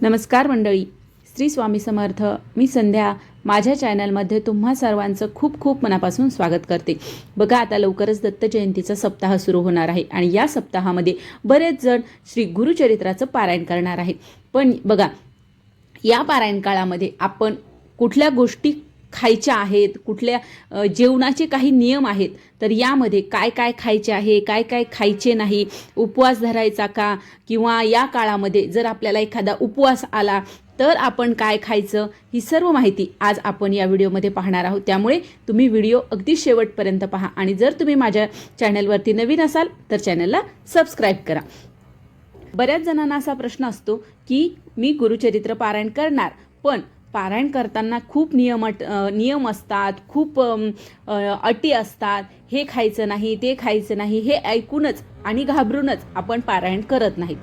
नमस्कार मंडळी. श्री स्वामी समर्थ. मी संध्या. माझ्या चॅनलमध्ये तुम्हा सर्वांचं खूप खूप मनापासून स्वागत करते. बघा आता लवकरच दत्त जयंतीचा सप्ताह सुरू होणार आहे आणि या सप्ताहामध्ये बरेच जण श्री गुरुचरित्राचं पारायण करणार आहेत. पण बघा या पारायण काळामध्ये आपण कुठल्या गोष्टी खायच्या आहेत कुठल्या जेवणाचे काही नियम आहेत तर यामध्ये काय काय खायचे आहे काय काय खायचे नाही उपवास धरायचा का? किंवा या काळामध्ये जर आपल्याला एखादा उपवास आला तर आपण काय खायचं? ही सर्व माहिती आज आपण या व्हिडिओमध्ये पाहणार आहोत. त्यामुळे तुम्ही व्हिडिओ अगदी शेवटपर्यंत पहा आणि जर तुम्ही माझ्या चॅनलवरती नवीन असाल तर चॅनलला सबस्क्राईब करा. बऱ्याच जणांना असा प्रश्न असतो की मी गुरुचरित्र पारायण करणार पण पारायण करताना खूप नियम अट नियम असतात खूप अटी असतात. हे खायचं नाही ते खायचं नाही हे ऐकूनच आणि घाबरूनच आपण पारायण करत नाहीत.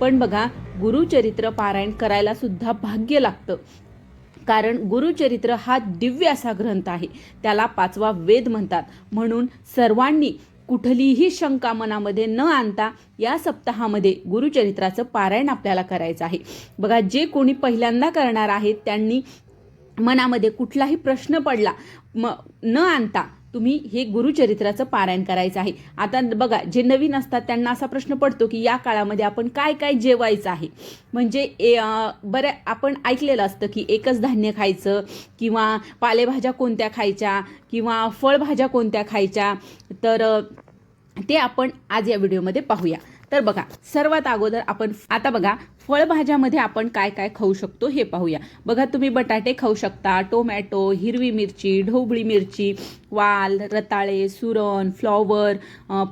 पण बघा गुरुचरित्र पारायण करायला सुद्धा भाग्य लागतं. कारण गुरुचरित्र हा दिव्य असा ग्रंथ आहे. त्याला पाचवा वेद म्हणतात. म्हणून सर्वांनी कुठलीही शंका मनामध्ये न आणता या सप्ताहामध्ये गुरुचरित्राचं पारायण आपल्याला करायचं आहे. बघा जे कोणी पहिल्यांदा करणार आहेत त्यांनी मनामध्ये कुठलाही प्रश्न पडला म न आणता तुम्ही हे गुरुचरित्राचं पारायण करायचं आहे. आता बघा जे नवीन असतात त्यांना असा प्रश्न पडतो की या काळामध्ये आपण काय काय जेवायचं आहे? म्हणजे ए बरं बऱ्या आपण ऐकलेलं असतं की एकच धान्य खायचं किंवा पालेभाज्या कोणत्या खायच्या किंवा फळभाज्या कोणत्या खायच्या तर ते आपण आज या व्हिडिओमध्ये पाहूया. तर बघा सर्वात अगोदर आपण आता बघा फळभाज्यामध्ये आपण काय काय खाऊ शकतो हे पाहूया. बघा तुम्ही बटाटे खाऊ शकता टोमॅटो हिरवी मिरची ढोबळी मिरची वाल रताळे सुरण फ्लॉवर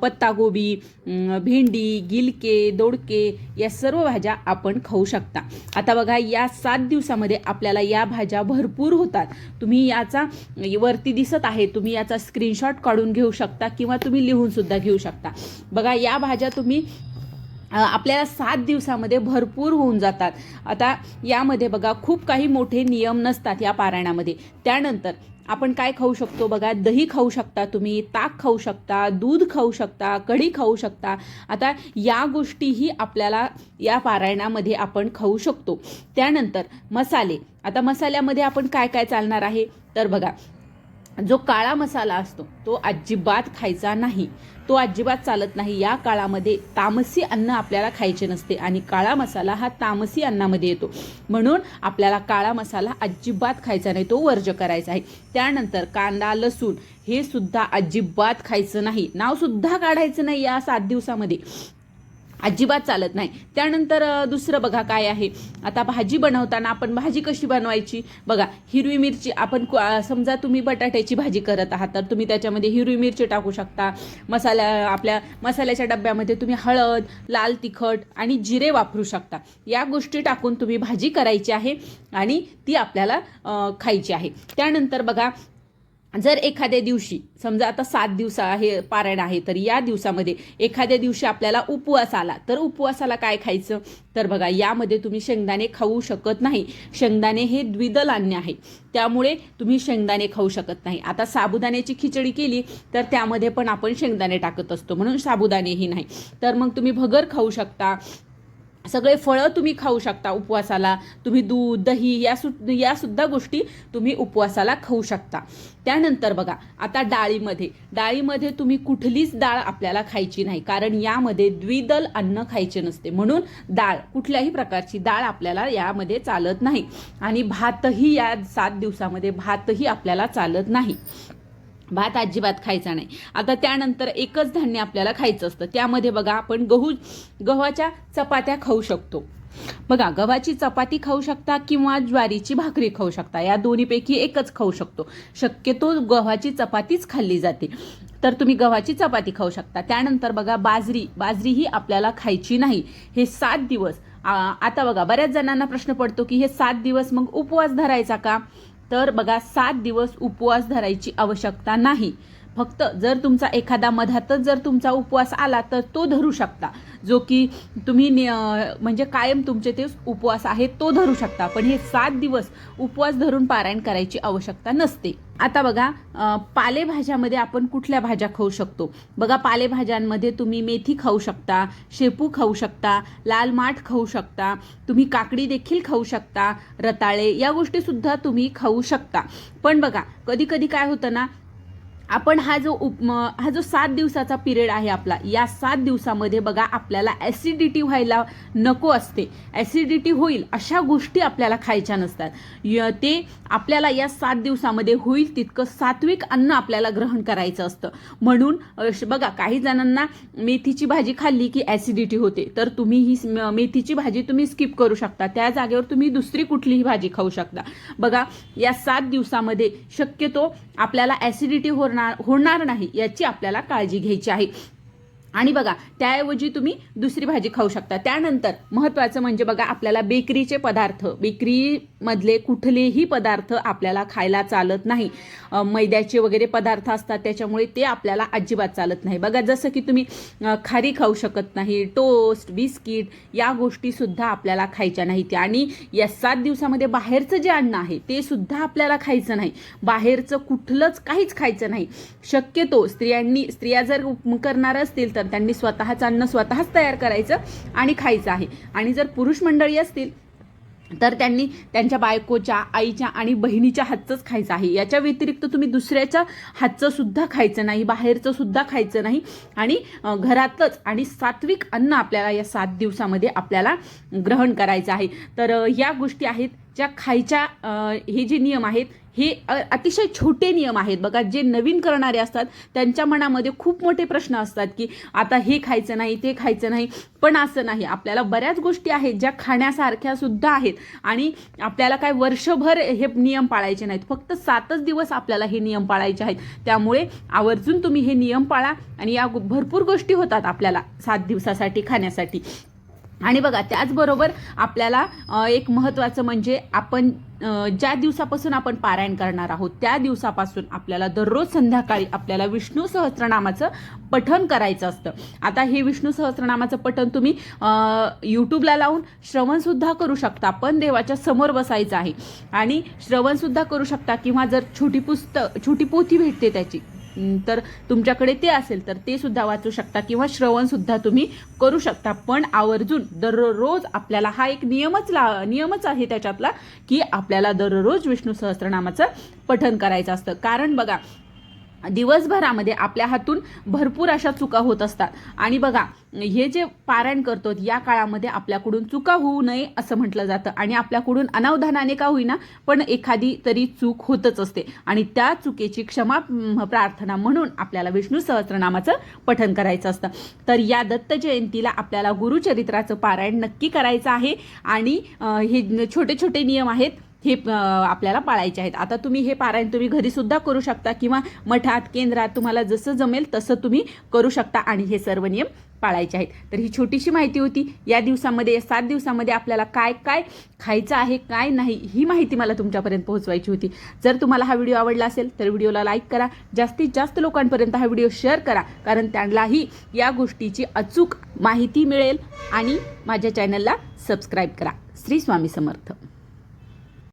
पत्तागोबी भेंडी गिलके दोडके या सर्व भाज्या आपण खाऊ शकता. आता बघा या सात दिवसामध्ये आपल्याला या भाज्या भरपूर होतात. तुम्ही याचा वरती दिसत आहे तुम्ही याचा स्क्रीनशॉट काढून घेऊ शकता किंवा तुम्ही लिहून सुद्धा घेऊ शकता. बघा या भाज्या तुम्ही आपल्याला सात दिवसामध्ये भरपूर होऊन जातात. आता यामध्ये बघा खूप काही मोठे नियम नसतात या पारायणामध्ये. त्यानंतर आपण काय खाऊ शकतो बघा? दही खाऊ शकता तुम्ही ताक खाऊ शकता दूध खाऊ शकता कढी खाऊ शकता. आता या गोष्टीही आपल्याला या पारायणामध्ये आपण खाऊ शकतो. त्यानंतर मसाले. आता मसाल्यामध्ये आपण काय काय चालणार आहे? तर बघा जो काळा मसाला असतो तो अजिबात खायचा नाही. तो अजिबात चालत नाही. या काळामध्ये तामसी अन्न आपल्याला खायचे नसते आणि काळा मसाला हा तामसी अन्नामध्ये येतो. म्हणून आपल्याला काळा मसाला अजिबात खायचा नाही तो वर्ज करायचा आहे. त्यानंतर कांदा लसूण हे सुद्धा अजिबात खायचं नाही. नावसुद्धा काढायचं नाही या सात दिवसामध्ये. अजिबात चालत नाही. त्यानंतर दुसरं बघा काय आहे. आता भाजी बनवताना आपण भाजी कशी बनवायची? बघा हिरवी मिरची आपण समजा तुम्ही बटाट्याची भाजी करत आहात तर तुम्ही त्याच्यामध्ये हिरवी मिरची टाकू शकता. मसाला आपल्या मसाल्याच्या डब्यामध्ये तुम्ही हळद लाल तिखट आणि जिरे वापरू शकता. या गोष्टी टाकून तुम्ही भाजी करायची आहे आणि ती आपल्याला खायची आहे. त्यानंतर बघा जर एखाद्या दिवशी समजा आता सात दिवस आहे पारायण आहे तर या दिवसामध्ये एखाद्या दिवशी आपल्याला उपवास आला तर उपवासाला काय खायचं? तर बघा यामध्ये तुम्ही शेंगदाणे खाऊ शकत नाही. शेंगदाणे हे द्विदल अन्य आहे. त्यामुळे तुम्ही शेंगदाणे खाऊ शकत नाही. आता साबुदाण्याची खिचडी केली तर त्यामध्ये पण आपण शेंगदाणे टाकत असतो. म्हणून साबुदाणेही नाही. तर मग तुम्ही भगर खाऊ शकता सगळे फळं तुम्ही खाऊ शकता उपवासाला. तुम्ही दूध दही या सु यासुद्धा गोष्टी तुम्ही उपवासाला खाऊ शकता. त्यानंतर बघा आता डाळीमध्ये. डाळीमध्ये तुम्ही कुठलीच डाळ आपल्याला खायची नाही. कारण यामध्ये द्विदल अन्न खायचे नसते. म्हणून डाळ कुठल्याही प्रकारची डाळ आपल्याला यामध्ये चालत नाही. आणि भातही या सात दिवसामध्ये भातही आपल्याला चालत नाही. भात अजिबात खायचा नाही. आता त्यानंतर एकच धान्य आपल्याला खायचं असतं. त्यामध्ये बघा आपण गहू गव्हाच्या चपात्या खाऊ शकतो. बघा गव्हाची चपाती खाऊ शकता किंवा ज्वारीची भाकरी खाऊ शकता. या दोन्हीपैकी एकच खाऊ शकतो. शक्यतो गव्हाची चपातीच खाल्ली जाते. तर तुम्ही गव्हाची चपाती खाऊ शकता. त्यानंतर बघा बाजरी. बाजरी ही आपल्याला खायची नाही. हे सात दिवस. आता बघा बऱ्याच जणांना प्रश्न पडतो की हे सात दिवस मग उपवास धरायचा का? तर बघा सात दिवस उपवास धरायची आवश्यकता नाही. फक्त जर तुमचा एखादा मधातच जर तुमचा उपवास आला तर तो धरू शकता. जो की तुम्ही म्हणजे कायम तुमचे ते उपवास आहे तो धरू शकता. पण हे सात दिवस उपवास धरून पारायण करायची आवश्यकता नसते. आता बघा पालेभाज्यामध्ये आपण कुठल्या भाज्या खाऊ शकतो? बघा पालेभाज्यांमध्ये तुम्ही मेथी खाऊ शकता शेपू खाऊ शकता लाल माठ खाऊ शकता तुम्ही काकडी देखील खाऊ शकता रताळे या गोष्टीसुद्धा तुम्ही खाऊ शकता. पण बघा कधी कधी काय होतं ना आपण हा जो उप हा जो सात दिवसाचा पिरियड आहे आपला या सात दिवसामध्ये बघा आपल्याला ॲसिडिटी व्हायला नको असते. ॲसिडिटी होईल अशा गोष्टी आपल्याला खायच्या नसतात. य- ते आपल्याला या सात दिवसामध्ये होईल तितकं सात्विक अन्न आपल्याला ग्रहण करायचं असतं. म्हणून बघा काही जणांना मेथीची भाजी खाल्ली की ॲसिडिटी होते. तर तुम्ही ही मेथीची भाजी तुम्ही स्किप करू शकता. त्या जागेवर तुम्ही दुसरी कुठलीही भाजी खाऊ शकता. बघा या सात दिवसामध्ये शक्यतो आपल्याला ॲसिडिटी होणार होणार नाही याची आपल्याला काळजी घ्यायची आहे. आणि बघा त्याऐवजी तुम्ही दुसरी भाजी खाऊ शकता. त्यानंतर महत्त्वाचं म्हणजे बघा आपल्याला बेकरीचे पदार्थ बेकरी मधले कुठलेही पदार्थ आपल्याला खायला चालत नाही. मैद्याचे वगैरे पदार्थ असतात त्याच्यामुळे ते आपल्याला अजिबात चालत नाही. बघा जसं की तुम्ही खारी खाऊ शकत नाही टोस्ट बिस्किट या गोष्टीसुद्धा आपल्याला खायच्या नाहीत. आणि या सात दिवसामध्ये बाहेरचं जे अन्न आहे ते सुद्धा आपल्याला खायचं नाही. बाहेरचं कुठलंच काहीच खायचं नाही. शक्यतो स्त्रियांनी स्त्रिया जर उप- करणार असतील तर त्यांनी स्वतःचं अन्न स्वतःच तयार करायचं आणि खायचं आहे. आणि जर पुरुष मंडळी असतील तर त्यांनी त्यांच्या बायकोच्या आईच्या आणि बहिणीच्या हातचंच खायचं आहे. याच्या व्यतिरिक्त तुम्ही दुसऱ्याच्या हातचं सुद्धा खायचं नाही बाहेरचं सुद्धा खायचं नाही. आणि घरातच आणि सात्विक अन्न आपल्याला या सात दिवसामध्ये आपल्याला ग्रहण करायचं आहे. तर या गोष्टी आहेत ज्या खायच्या हे जे नियम आहेत हे अतिशय छोटे नियम आहेत. बघा जे नवीन करणारे असतात त्यांच्या मनामध्ये खूप मोठे प्रश्न असतात की आता हे खायचं नाही ते खायचं नाही. पण असं नाही. आपल्याला बऱ्याच गोष्टी आहेत ज्या खाण्यासारख्या सुद्धा आहेत आणि आपल्याला काय वर्षभर हे नियम पाळायचे नाहीत. फक्त सातच दिवस आपल्याला हे नियम पाळायचे आहेत. त्यामुळे आवर्जून तुम्ही हे नियम पाळा आणि या भरपूर गोष्टी होतात आपल्याला सात दिवसासाठी खाण्यासाठी. आणि बघा त्याचबरोबर आपल्याला एक महत्त्वाचं म्हणजे आपण ज्या दिवसापासून आपण पारायण करणार आहोत त्या दिवसापासून आपल्याला दररोज संध्याकाळी आपल्याला विष्णू सहस्त्रनामाचं पठण करायचं असतं. आता हे विष्णू सहस्त्रनामाचं पठण तुम्ही यूट्यूबला लावून श्रवणसुद्धा करू शकता पण देवाच्या समोर बसायचं आहे. आणि श्रवणसुद्धा करू शकता किंवा जर छोटी पुस्तक छोटी पोथी भेटते त्याची तर तुमच्याकडे ते असेल तर ते सुद्धा वाचू शकता किंवा श्रवण सुद्धा तुम्ही करू शकता. पण आवर्जून दररोज आपल्याला हा एक नियमच ला नियमच आहे त्याच्यातला की आपल्याला दररोज विष्णू सहस्त्रनामाचं पठन करायचं असतं. कारण बघा दिवसभरामध्ये आपल्या हातून भरपूर अशा चुका होत असतात. आणि बघा हे जे पारायण करतो या काळामध्ये आपल्याकडून चुका होऊ नये असं म्हटलं जातं. आणि आपल्याकडून अनावधानाने का होईना पण एखादी तरी चूक होतच असते. आणि त्या चुकीची क्षमा प्रार्थना म्हणून आपल्याला विष्णू सहस्रनामाचं पठन करायचं असतं. तर या दत्त जयंतीला आपल्याला गुरुचरित्राचं पारायण नक्की करायचं आहे. आणि हे छोटे छोटे नियम आहेत. हे आपल्याला पाळायचे आहेत. आता तुम्ही हे पारायण तुम्ही घरीसुद्धा करू शकता किंवा मठात केंद्रात तुम्हाला जसं जमेल तसं तुम्ही करू शकता आणि हे सर्व नियम पाळायचे आहेत. तर ही छोटीशी माहिती होती. या दिवसामध्ये या सात दिवसामध्ये आपल्याला काय काय खायचं आहे काय नाही ही माहिती मला तुमच्यापर्यंत पोहोचवायची होती. जर तुम्हाला हा व्हिडिओ आवडला असेल तर व्हिडिओला लाईक करा. जास्तीत जास्त लोकांपर्यंत हा व्हिडिओ शेअर करा. कारण त्यांनाही या गोष्टीची अचूक माहिती मिळेल आणि माझ्या चॅनलला सबस्क्राईब करा. श्री स्वामी समर्थ.